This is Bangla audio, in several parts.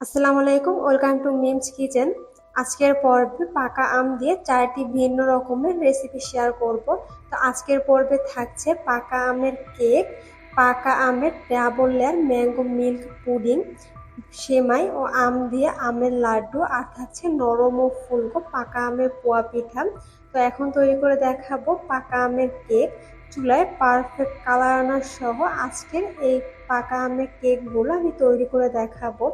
আসসালামু আলাইকুম, ওয়েলকাম টু মিমস কিচেন। আজকের পর্বে পাকা আম দিয়ে চারটি ভিন্ন রকমের রেসিপি শেয়ার করব। তো আজকের পর্বে থাকছে পাকা আমের কেক, পাকা আমের double layer mango milk pudding, সেমাই ও আম দিয়ে আমের লাড্ডু, আর থাকছে নরম ও ফুলকো পাকা আমের পোয়া পিঠা। তো এখন তৈরি করে দেখাবো পাকা আমের কেক চুলায় পারফেক্ট কালার আনার সহ আজকের এই পাকা আমের কেকগুলো আমি তৈরি করে দেখাবো।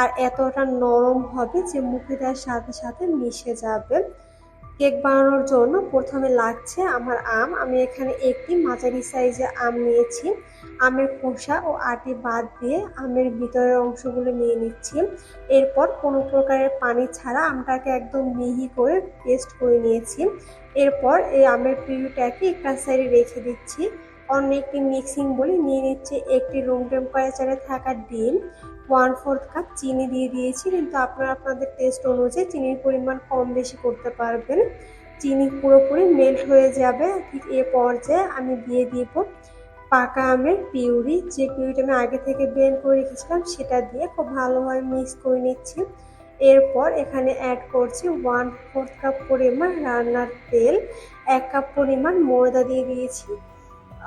আর এতটা নরম হবে যে মুখে দেওয়ার সাথে সাথে মিশে যাবে। কেক বানানোর জন্য প্রথমে লাগছে আমার আম। আমি এখানে একটি মাঝারি সাইজে আম নিয়েছি। আমের খোসা ও আটি বাদ দিয়ে আমের ভিতরের অংশগুলো নিয়ে নিচ্ছি। এরপর কোনো প্রকারের পানি ছাড়া আমটাকে একদম মিহি করে পেস্ট করে নিয়েছি। এরপর এই আমের পিউটাকে একটা সাইডে রেখে দিচ্ছি। অন্য একটি মিক্সিং বলে নিয়ে নিচ্ছি। একটি রুম টেম্পারেচারে থাকা ডিম। ওয়ান ফোর্থ কাপ চিনি দিয়ে দিয়েছি, কিন্তু আপনারা আপনাদের টেস্ট অনুযায়ী চিনির পরিমাণ কম বেশি করতে পারবেন। চিনি পুরোপুরি মেল্ট হয়ে যাবে, ঠিক এ পর্যায়ে আমি দিয়ে দিব পাকা আমের পিউরি। যে পিউরিটা আমি আগে থেকে বের করে রেখেছিলাম, সেটা দিয়ে খুব ভালোভাবে মিক্স করে নিচ্ছি। এরপর এখানে অ্যাড করছি ওয়ান ফোর্থ কাপ পরিমাণ রান্নার তেল, এক কাপ পরিমাণ ময়দা দিয়ে দিয়েছি।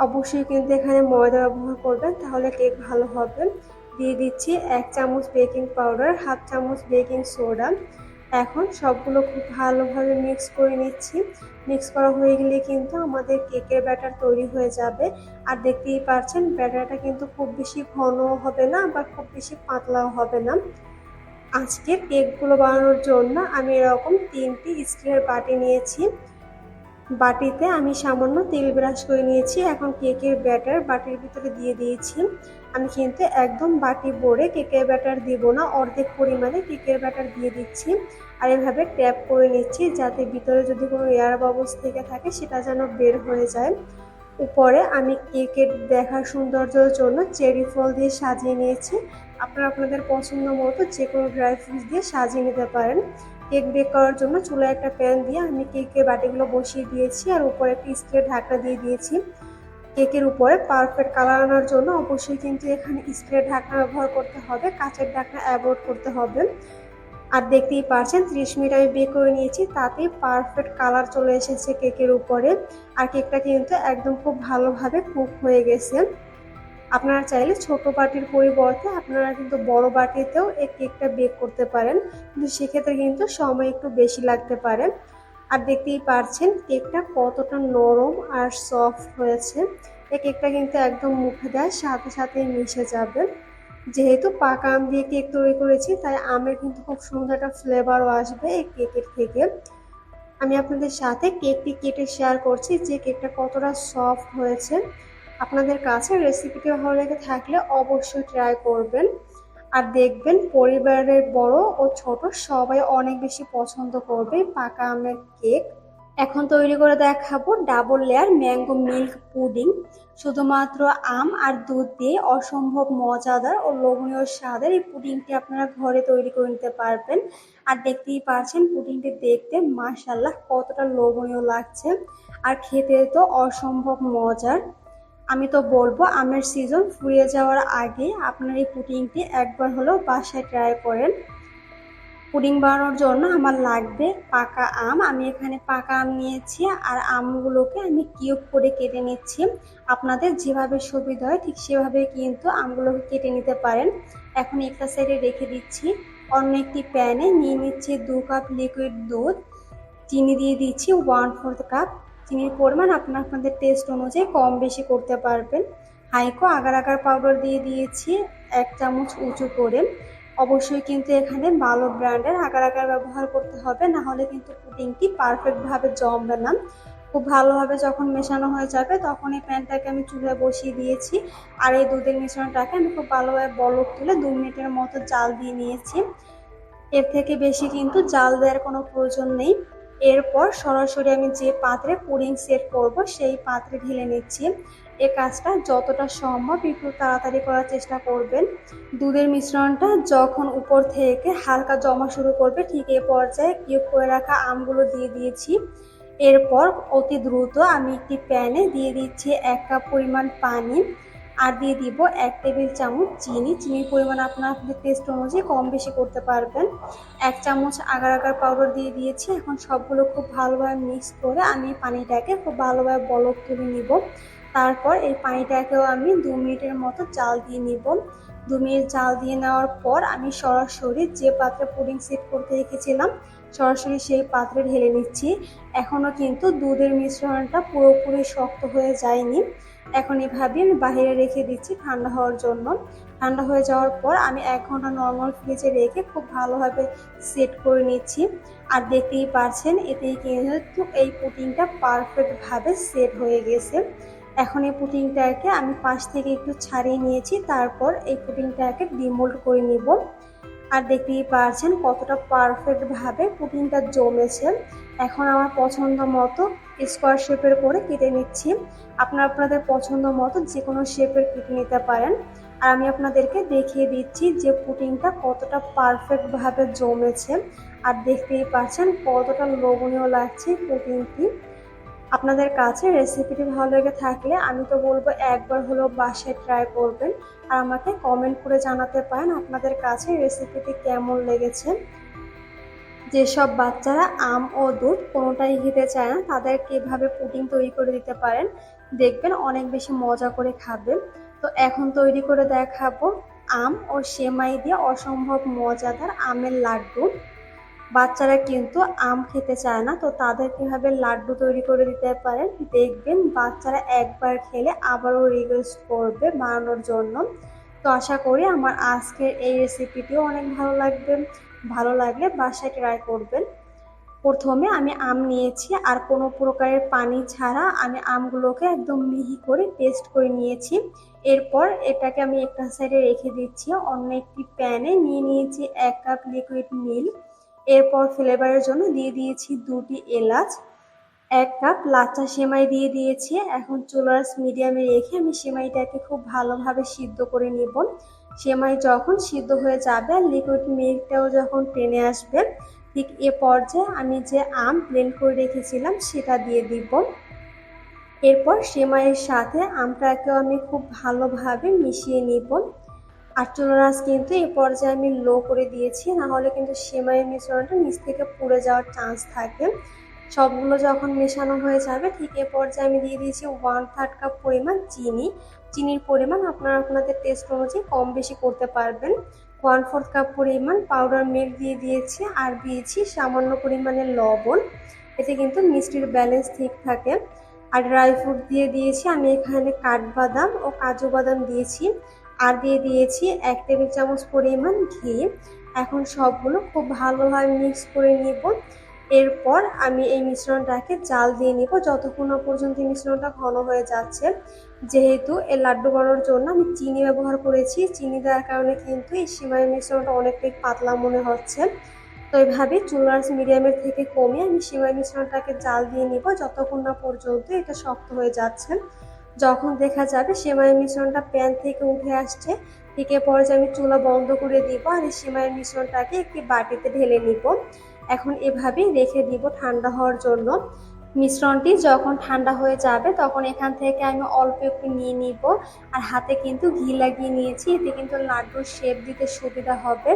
অবশ্যই কিন্তু এখানে ময়দা ব্যবহার করবেন, তাহলে কেক ভালো হবে। দিয়ে দিচ্ছি এক চামচ বেকিং পাউডার, হাফ চামচ বেকিং সোডা। এখন সবগুলো খুব ভালোভাবে মিক্স করে নিচ্ছি। মিক্স করা হয়ে গেলে কিন্তু আমাদের কেকের ব্যাটার তৈরি হয়ে যাবে। আর দেখতেই পারছেন, ব্যাটারটা কিন্তু খুব বেশি ঘনও হবে না বা খুব বেশি পাতলাও হবে না। আজকের কেকগুলো বানানোর জন্য আমি এরকম তিনটি স্টিলের বাটি নিয়েছি। বাটিতে আমি সামান্য তেল ব্রাশ করে নিয়েছি। এখন কেকের ব্যাটার বাটির ভিতরে দিয়ে দিয়েছি। আমি কিন্তু একদম বাটি ভরে কেকের ব্যাটার দিব না, অর্ধেক পরিমাণে কেকের ব্যাটার দিয়ে দিচ্ছি। আর এভাবে ট্যাপ করে নিচ্ছি যাতে ভিতরে যদি কোনো এয়ার বাবলস থেকে থাকে সেটা যেন বের হয়ে যায়। উপরে আমি কেকের দেখার সৌন্দর্যের জন্য চেরি ফল দিয়ে সাজিয়ে নিয়েছি। আপনারা আপনাদের পছন্দ মতো যে কোনো ড্রাই ফ্রুটস দিয়ে সাজিয়ে নিতে পারেন। কেক বেক করার জন্য চুলায় একটা প্যান দিয়ে আমি কেকের বাটিগুলো বসিয়ে দিয়েছি আর উপরে একটা স্টিলের ঢাকনা দিয়ে দিয়েছি। কেকের উপরে পারফেক্ট কালার আনার জন্য অবশ্যই কিন্তু এখানে স্প্রে ঢাকনা ব্যবহার করতে হবে, কাঁচের ঢাকনা অ্যাভয়েড করতে হবে। আর দেখতেই পারছেন ত্রিশ মিনিট আমি বেক করে নিয়েছি, তাতেই পারফেক্ট কালার চলে এসেছে কেকের উপরে। আর কেকটা কিন্তু একদম খুব ভালোভাবে কুক হয়ে গেছে। আপনারা চাইলে ছোট বাটির পরিবর্তে আপনারা কিন্তু বড় বাটিতেও এই কেকটা বেক করতে পারেন। কিন্তু সেক্ষেত্রে কিন্তু সময় একটু বেশি লাগতে পারে। আর দেখতেই পারছেন কেকটা কতটা নরম আর সফট হয়েছে। এই কেকটা কিন্তু একদম মুখে দেয়, সাথে সাথে মিশে যাবে। যেহেতু পাকা আম দিয়ে কেক তৈরি করেছি, তাই আমের কিন্তু খুব সুন্দর একটা ফ্লেভারও আসবে এই কেকের থেকে। আমি আপনাদের সাথে কেকটি কেটে শেয়ার করছি যে কেকটা কতটা সফট হয়েছে। আপনাদের কাছে রেসিপিটি ভালো লেগে থাকলে অবশ্যই ট্রাই করবেন। আর দেখবেন পরিবারের বড় ও ছোট সবাই অনেক বেশি পছন্দ করবে পাকা আমের কেক। এখন তৈরি করে দেখাবো double layer mango milk pudding শুধুমাত্র আম আর দুধ দিয়ে অসম্ভব মজাদার ও লোভনীয় স্বাদের এই পুডিংটি আপনারা ঘরে তৈরি করে নিতে পারবেন। আর দেখতেই পারছেন পুডিংটি দেখতে মাশাল্লাহ কতটা লোভনীয় লাগছে। আর খেতে তো অসম্ভব মজার। আমি তো বলব, আমের সিজন ফুরিয়ে যাওয়ার আগে আপনার এই পুডিংটি একবার হলেও বাসায় ট্রাই করেন। পুডিং বানানোর জন্য আমার লাগবে পাকা আম। আমি এখানে পাকা আম নিয়েছি আর আমগুলোকে আমি কিউব করে কেটে নিচ্ছি। আপনাদের যেভাবে সুবিধা হয় ঠিক সেভাবে কিন্তু আমগুলোকে কেটে নিতে পারেন। এখন একটা সাইডে রেখে দিচ্ছি। অন্য একটি প্যানে নিয়ে নিচ্ছি দু কাপ লিকুইড দুধ। চিনি দিয়ে দিচ্ছি ওয়ান ফোর্থ কাপ চিনির পরিমাণ আপনার আপনাদের টেস্ট অনুযায়ী কম বেশি করতে পারবেন। হাইকো আগার আগার পাউডার দিয়ে দিয়েছি, এক চামচ উঁচু করে। অবশ্যই কিন্তু এখানে ভালো ব্র্যান্ডের আগার আগার ব্যবহার করতে হবে, না হলে কিন্তু পুডিংটি পারফেক্টভাবে জমবে না। খুব ভালোভাবে যখন মেশানো হয়ে যাবে, তখন এই প্যানটাকে আমি চুলায় বসিয়ে দিয়েছি। আর এই দুধের মিশ্রণটাকে আমি খুব ভালোভাবে বলক তুলে দু মিনিটের মতো জাল দিয়ে নিয়েছি। এর থেকে বেশি কিন্তু জাল দেওয়ার কোনো প্রয়োজন নেই। এরপর সরাসরি আমি যে পাত্রে পুডিং সেট করব, সেই পাত্রে ঢেলে নিচ্ছি। এ কাজটা যতটা সম্ভব একটু তাড়াতাড়ি করার চেষ্টা করবেন। দুধের মিশ্রণটা যখন উপর থেকে হালকা জমা শুরু করবে, ঠিক এ পর্যায়ে কিউব করে রাখা আমগুলো দিয়ে দিয়েছি। এরপর অতি দ্রুত আমি একটি প্যানে দিয়ে দিচ্ছি এক কাপ পরিমাণ পানি। আর দিয়ে দিব এক টেবিল চামচ চিনি। চিনির পরিমাণ আপনার আপনাদের টেস্ট অনুযায়ী কম বেশি করতে পারবেন। এক চামচ আগার আগার পাউডার দিয়ে দিয়েছি। এখন সবগুলো খুব ভালোভাবে মিক্স করে আমি পানিটাকে খুব ভালোভাবে বলক তুলে নিব। তারপর এই পানিটাকেও আমি দু মিনিটের মতো চাল দিয়ে নিব। দু মিনিট জাল দিয়ে নেওয়ার পর আমি সরাসরি যে পাত্রে পুডিং সেট করতে রেখেছিলাম, সরাসরি সেই পাত্রে ঢেলে নিচ্ছি। এখনও কিন্তু দুধের মিশ্রণটা পুরোপুরি শক্ত হয়ে যায়নি। এখন এভাবে আমি বাইরে রেখে দিচ্ছি ঠান্ডা হওয়ার জন্য। ঠান্ডা হয়ে যাওয়ার পর আমি এক ঘণ্টা নর্মাল ফ্রিজে রেখে খুব ভালোভাবে সেট করে নিচ্ছি। আর দেখতেই পারছেন এতেই কিন্তু এই পুডিংটা পারফেক্টভাবে সেট হয়ে গেছে। এখন এই পুডিংটাকে আমি পাশ থেকে একটু ছাড়িয়ে নিয়েছি, তারপর এই পুটিংটাকে ডিমোল্ড করে নিব। আর দেখতেই পারছেন কতটা পারফেক্টভাবে পুডিংটা জমেছে। এখন আমার পছন্দ মতো স্কোয়ার শেপের করে কেটে নিচ্ছি। আপনারা আপনাদের পছন্দ মতো যে কোনো শেপের কেটে নিতে পারেন। আর আমি আপনাদেরকে দেখিয়ে দিচ্ছি যে পুডিংটা কতটা পারফেক্টভাবে জমেছে। আর দেখতেই পাচ্ছেন কতটা লোভনীয় লাগছে পুডিংটি আপনাদের কাছে রেসিপিটি ভালো লেগে থাকলে আমি তো বলব একবার হলেও বাসায় ট্রাই করবেন। আর আমাকে কমেন্ট করে জানাতে পারেন আপনাদের কাছে রেসিপিটি কেমন লেগেছে। যেসব বাচ্চারা আম ও দুধ কোনোটাই খেতে চায় না তাদেরকে এভাবে পুডিং তৈরি করে দিতে পারেন, দেখবেন অনেক বেশি মজা করে খাবেন তো এখন তৈরি করে দেখাবো আম ও সেমাই দিয়ে অসম্ভব মজাদার আমের লাড্ডু। বাচ্চারা কিন্তু আম খেতে চায় না, তো তাদের কীভাবে লাড্ডু তৈরি করে দিতে পারেন? দেখবেন বাচ্চারা একবার খেলে আবারও রিকোয়েস্ট করবে বানানোর জন্য। তো আশা করি আমার আজকের এই রেসিপিটিও অনেক ভালো লাগবে। ভালো লাগলে বাসায় ট্রাই করবেন। প্রথমে আমি আম নিয়েছি, আর কোনো প্রকারের পানি ছাড়া আমি আমগুলোকে একদম মিহি করে পেস্ট করে নিয়েছি। এরপর এটাকে আমি একটা সাইডে রেখে দিচ্ছি। অন্য একটি প্যানে নিয়ে নিয়েছি এক কাপ লিকুইড মিল্ক এরপর ফ্লেভারের জন্য দিয়ে দিয়েছি দুটি এলাচ, এক কাপ লাচা সেমাই দিয়ে দিয়েছি। এখন চুলার মিডিয়ামে রেখে আমি সেমাইটাকে খুব ভালোভাবে সিদ্ধ করে নেব। সেমাই যখন সিদ্ধ হয়ে যাবে আর লিকুইড মিল্কটাও যখন টেনে আসবে, ঠিক এ পর্যায়ে আমি যে আম ব্লেন্ড করে রেখেছিলাম, সেটা দিয়ে দিব। এরপর সেমাইয়ের সাথে আমটাকেও আমি খুব ভালোভাবে মিশিয়ে নিব। আর চুলার কিন্তু এই পর্যায়ে আমি লো করে দিয়েছি না হলে কিন্তু সেমাইয়ের মিশ্রণটা নিচ থেকে পুড়ে যাওয়ার চান্স থাকে সবগুলো যখন মেশানো হয়ে যাবে, ঠিক এ পর্যায়ে আমি দিয়ে দিয়েছি ওয়ান থার্ড কাপ পরিমাণ চিনি। চিনির পরিমাণ আপনারা আপনাদের টেস্ট অনুযায়ী কম বেশি করতে পারবেন। ওয়ান ফোর্থ কাপ পরিমাণ পাউডার মিল্ক দিয়ে দিয়েছি আর দিয়েছি সামান্য পরিমাণে লবণ। এতে কিন্তু মিষ্টির ব্যালেন্স ঠিক থাকে। আর ড্রাই ফ্রুট দিয়ে দিয়েছি, আমি এখানে কাঠবাদাম ও কাজু বাদাম দিয়েছি। আর দিয়ে দিয়েছি এক টেবিল চামচ পরিমাণ ঘি। এখন সবগুলো খুব ভালোভাবে মিক্স করে নিব। এরপর আমি এই মিশ্রণটাকে জাল দিয়ে নিব। যতক্ষণ পর্যন্ত মিশ্রণটা ঘন হয়ে যাচ্ছে, যেহেতু এই লাড্ডু বানানোর জন্য আমি চিনি ব্যবহার করেছি। চিনি দেওয়ার কারণে কিন্তু এই সিমাই মিশ্রণটা অনেকটাই পাতলা মনে হচ্ছে। তো এইভাবে চুলার মিডিয়ামের থেকে কমিয়ে আমি সিমাই মিশ্রণটাকে জাল দিয়ে নিব। যতক্ষণ না পর্যন্ত এটা শক্ত হয়ে যাচ্ছে। যখন দেখা যাবে সেমাই মিশ্রণটা প্যান থেকে উঠে আসছে ঠিক পর্যায়ে আমি চুলা বন্ধ করে দিব আর এই সেমাইয়ের মিশ্রণটাকে একটি বাটিতে ঢেলে নিব। এখন এভাবেই রেখে দিব ঠান্ডা হওয়ার জন্য। মিশ্রণটি যখন ঠান্ডা হয়ে যাবে তখন এখান থেকে আমি অল্প একটু নিয়ে নিব। আর হাতে কিন্তু ঘি লাগিয়ে নিয়েছি, এতে কিন্তু লাড্ডুর শেপ দিতে সুবিধা হবে।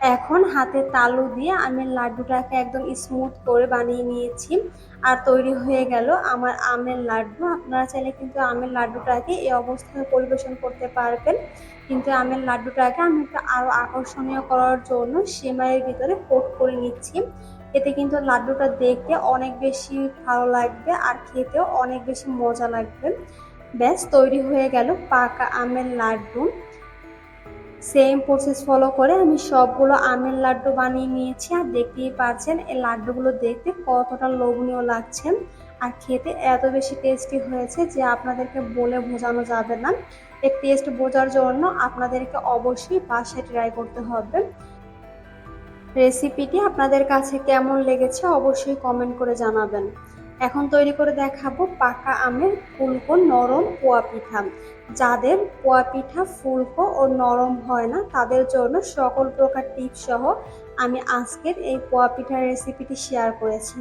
এখন হাতে তালু দিয়ে আমি লাড্ডুটাকে একদম স্মুথ করে বানিয়ে নিয়েছি। আর তৈরি হয়ে গেল আমার আমের লাড্ডু। আপনারা চাইলে কিন্তু আমের লাড্ডুটাকে এই অবস্থায় পরিবেশন করতে পারবেন। কিন্তু আমের লাড্ডুটাকে আমি একটু আরও আকর্ষণীয় করার জন্য সেমাইয়ের ভিতরে কোট করে নিচ্ছি। এতে কিন্তু লাড্ডুটা দেখতে অনেক বেশি ভালো লাগবে আর খেতেও অনেক বেশি মজা লাগবে। ব্যাস, তৈরি হয়ে গেল পাকা আমের লাড্ডু। সেম প্রসেস ফলো করে আমি সবগুলো আমের লাড্ডু বানিয়ে নিয়েছি। আর দেখতেই পাচ্ছেন, এই লাড্ডুগুলো দেখতে কতটা লোভনীয় লাগছে। আর খেতে এত বেশি টেস্টি হয়েছে যে আপনাদেরকে বলে বোঝানো যাবে না। এর টেস্ট বোঝার জন্য আপনাদেরকে অবশ্যই বাসায় ট্রাই করতে হবে। রেসিপিটি আপনাদের কাছে কেমন লেগেছে অবশ্যই কমেন্ট করে জানাবেন। এখন তৈরি করে দেখাবো পাকা আমের ফুলকো নরম পোয়া পিঠা। যাদের পোয়া পিঠা ফুলকো ও নরম হয় না, তাদের জন্য সকল প্রকার টিপস সহ আমি আজকের এই পোয়া পিঠার রেসিপিটি শেয়ার করেছি।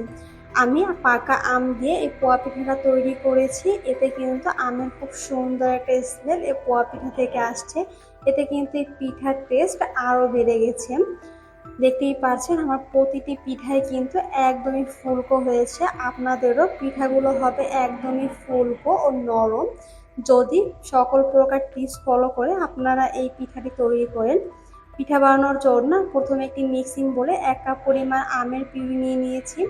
আমি পাকা আম দিয়ে এই পোয়া পিঠাটা তৈরি করেছি। এতে কিন্তু আমের খুব সুন্দর একটা স্মেল এই পোয়া পিঠা থেকে আসছে। এতে কিন্তু এই পিঠার টেস্ট আরও বেড়ে গেছে। দেখতেই পাচ্ছেন, আমার প্রতিটি পিঠাই কিন্তু একদমই ফুলকো হয়েছে। আপনাদেরও পিঠাগুলো হবে একদমই ফুলকো ও নরম। যদি সকল প্রকার টিপস ফলো করে আপনারা এই পিঠাটি তৈরি করেন, পিঠা বানানোর জন্য প্রথমে একটি মিক্সিং বলে এক কাপ পরিমাণ আমের পিউরি নিয়ে নিয়েছি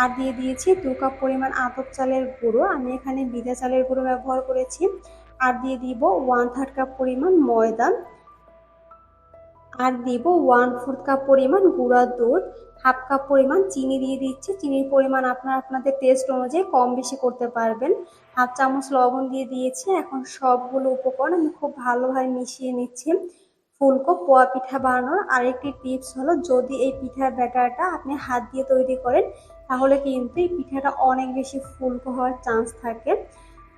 আর দিয়ে দিয়েছি দু কাপ পরিমাণ আতপ চালের গুঁড়ো। আমি এখানে বিদা চালের গুঁড়ো ব্যবহার করেছি। আর দিয়ে দিব ওয়ান থার্ড কাপ পরিমাণ ময়দা। আর দিব ওয়ান ফোর্থ কাপ পরিমাণ গুঁড়া দুধ হাফ কাপ পরিমাণ চিনি দিয়ে দিচ্ছি। চিনির পরিমাণ আপনার আপনাদের টেস্ট অনুযায়ী কম বেশি করতে পারবেন। হাফ চামচ লবণ দিয়ে দিয়েছি। এখন সবগুলো উপকরণ আমি খুব ভালোভাবে মিশিয়ে নিচ্ছি। ফুলকো পোয়া পিঠা বানানোর আরেকটি টিপস হলো, যদি এই পিঠার ব্যাটারটা আপনি হাত দিয়ে তৈরি করেন, তাহলে কিন্তু এই পিঠাটা অনেক বেশি ফুলকো হওয়ার চান্স থাকে।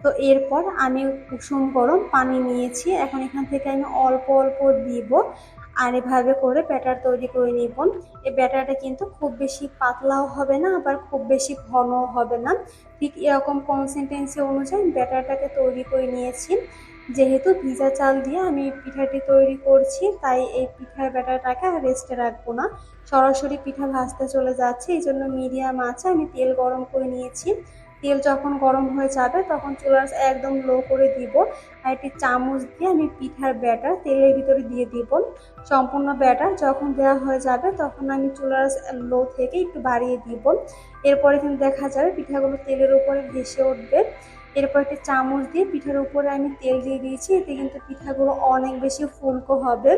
তো এরপর আমি কুসুম গরম পানি নিয়েছি। এখন এখান থেকে আমি অল্প অল্প দিব। আর এভাবে করে ব্যাটার তৈরি করে নিব। এই ব্যাটারটা কিন্তু খুব বেশি পাতলাও হবে না, আবার খুব বেশি ঘনও হবে না। ঠিক এরকম কনসিস্টেন্সি অনুযায়ী ব্যাটারটাকে তৈরি করে নিয়েছি। যেহেতু ভিজা চাল দিয়ে আমি পিঠাটি তৈরি করছি, তাই এই পিঠার ব্যাটারটাকে আর রেস্টে রাখব না। সরাসরি পিঠা ভাজতে চলে যাচ্ছে, এই জন্য মিডিয়াম আছে আমি তেল গরম করে নিয়েছি। তেল যখন গরম হয়ে যাবে, তখন চুলার একদম লো করে দিব। আর একটি চামচ দিয়ে আমি পিঠার ব্যাটার তেলের ভিতরে দিয়ে দিব। সম্পূর্ণ ব্যাটার যখন দেওয়া হয়ে যাবে, তখন আমি চুলার লো থেকে একটু বাড়িয়ে দিব। এরপরে কিন্তু দেখা যাবে পিঠাগুলো তেলের উপরে ভেসে উঠবে। এরপর একটি চামচ দিয়ে পিঠার উপরে আমি তেল দিয়ে দিয়েছি। এতে কিন্তু পিঠাগুলো অনেক বেশি ফুলকো হবে।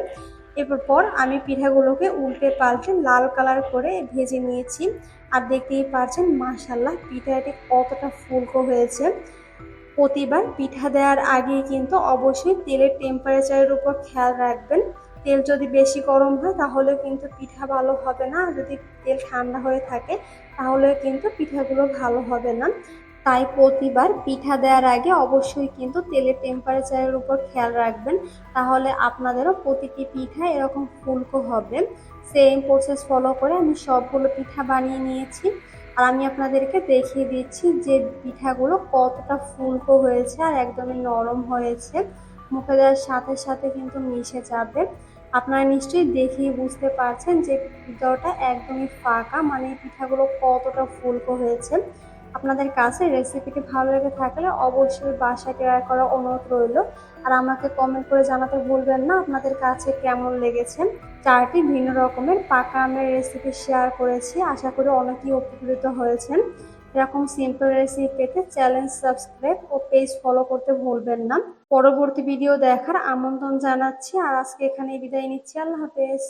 এরপর আমি পিঠাগুলোকে উল্টে পাল্টে লাল কালার করে ভেজে নিয়েছি। আর দেখতেই পারছেন মাশাল্লাহ পিঠাটি কতটা ফুলকো হয়েছে। প্রতিবার পিঠা দেওয়ার আগে কিন্তু অবশ্যই তেলের টেম্পারেচারের উপর খেয়াল রাখবেন। তেল যদি বেশি গরম হয়, তাহলে কিন্তু পিঠা ভালো হবে না। যদি তেল ঠান্ডা হয়ে থাকে, তাহলে কিন্তু পিঠাগুলো ভালো হবে না। তাই প্রতিবার পিঠা দেওয়ার আগে অবশ্যই কিন্তু তেলের টেম্পারেচারের উপর খেয়াল রাখবেন। তাহলে আপনাদেরও প্রতিটি পিঠা এরকম ফুলকো হবে। সেম প্রসেস ফলো করে আমি সবগুলো পিঠা বানিয়ে নিয়েছি। আর আমি আপনাদেরকে দেখিয়ে দিচ্ছি যে পিঠাগুলো কতটা ফুলকো হয়েছে আর একদমই নরম হয়েছে। মুখে দেওয়ার সাথে সাথে কিন্তু মিশে যাবে। আপনারা নিশ্চয়ই দেখেই বুঝতে পারছেন যে ভিতরটা একদমই ফাঁকা মানে পিঠাগুলো কতটা ফুলকো হয়েছে। আপনাদের কাছে রেসিপিটি ভালো লেগে থাকলে অবশ্যই বাসায় ট্রাই করা অনুরোধ রইল। আর আমাকে কমেন্ট করে জানাতে ভুলবেন না, আপনাদের কাছে কেমন লেগেছে? চারটি ভিন্ন রকমের পাকা আমের রেসিপি শেয়ার করেছি, আশা করি অনেকেই উপকৃত হয়েছেন। এরকম সিম্পল রেসিপি পেতে চ্যানেল সাবস্ক্রাইব ও পেজ ফলো করতে ভুলবেন না। পরবর্তী ভিডিও দেখার আমন্ত্রণ জানাচ্ছি, আর আজকে এখানে বিদায় নিচ্ছি, আল্লাহ হাফেজ।